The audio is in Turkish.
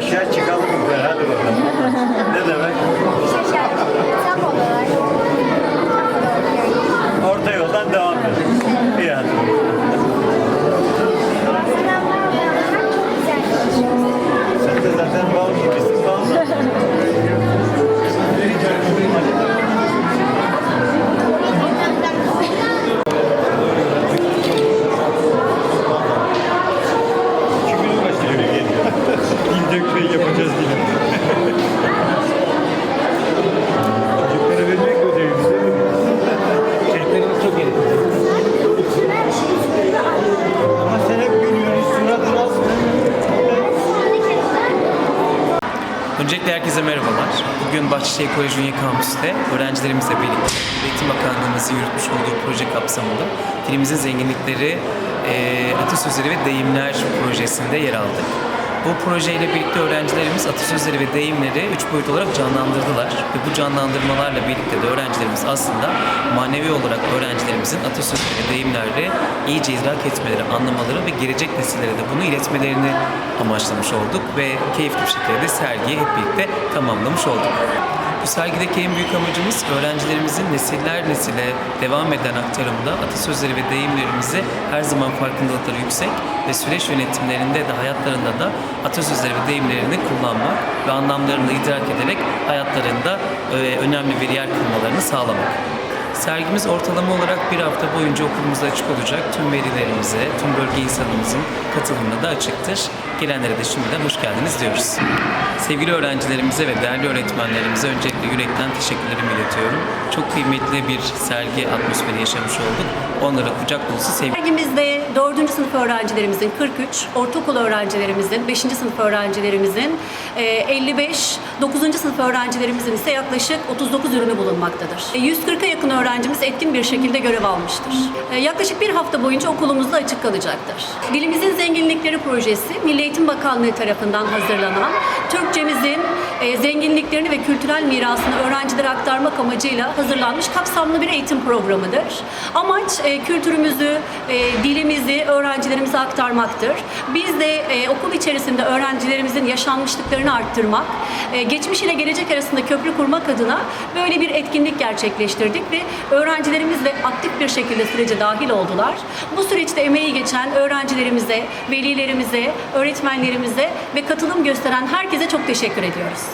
прощать. Öncelikle herkese merhabalar. Bugün Bahçeşehir Kolej Ünye Kampüs'te öğrencilerimizle birlikte Eğitim Bakanlığımızın yürütmüş olduğu proje kapsamında dilimizin zenginlikleri, e, atasözleri ve deyimler projesinde yer aldık. Bu projeyle birlikte öğrencilerimiz atasözleri ve deyimleri üç boyut olarak canlandırdılar. Ve bu canlandırmalarla birlikte de öğrencilerimiz aslında manevi olarak öğrencilerimizin atasözleri ve deyimleri iyice idrak etmeleri, anlamaları ve gelecek nesillere de bunu iletmelerini amaçlamış olduk. Ve keyifli bir şekilde de sergiyi hep birlikte tamamlamış olduk. Bu sergideki en büyük amacımız öğrencilerimizin nesiller nesile devam eden aktarımda atasözleri ve deyimlerimizi her zaman farkındalıkları yüksek ve süreç yönetimlerinde de hayatlarında da atasözleri ve deyimlerini kullanmak ve anlamlarını idrak ederek hayatlarında e, önemli bir yer kılmalarını sağlamak. Sergimiz ortalama olarak bir hafta boyunca okulumuzda açık olacak. Tüm velilerimize, tüm bölge insanımızın katılımına da açıktır. Gelenlere de şimdiden hoş geldiniz diyoruz. Sevgili öğrencilerimize ve değerli öğretmenlerimize öncelikle yürekten teşekkürlerimi iletiyorum. Çok kıymetli bir sergi atmosferi yaşamış olduk. Onlara kucak dolusu sevgi Sergimizde 4. sınıf öğrencilerimizin 43, ortaokul öğrencilerimizin, 5. sınıf öğrencilerimizin e, 55, 9. sınıf öğrencilerimizin ise yaklaşık 39 ürünü bulunmaktadır. E, 140'a yakın öğrencimiz etkin bir şekilde görev almıştır. E, Yaklaşık bir hafta boyunca okulumuzda açık kalacaktır. Dilimizin Zenginlikleri Projesi, Milli Eğitim Bakanlığı tarafından hazırlanan Türkçemizin e, zenginliklerini ve kültürel mirasını öğrencilere aktarmak amacıyla hazırlanmış kapsamlı bir eğitim programıdır. Amaç e, kültürümüzü, dilimizi öğrencilerimize aktarmaktır. Biz de okul içerisinde öğrencilerimizin yaşanmışlıklarını arttırmak, geçmiş ile gelecek arasında köprü kurmak adına böyle bir etkinlik gerçekleştirdik ve öğrencilerimiz de aktif bir şekilde sürece dahil oldular. Bu süreçte emeği geçen öğrencilerimize, velilerimize, öğretmenlerimize ve katılım gösteren herkese çok teşekkür ediyoruz.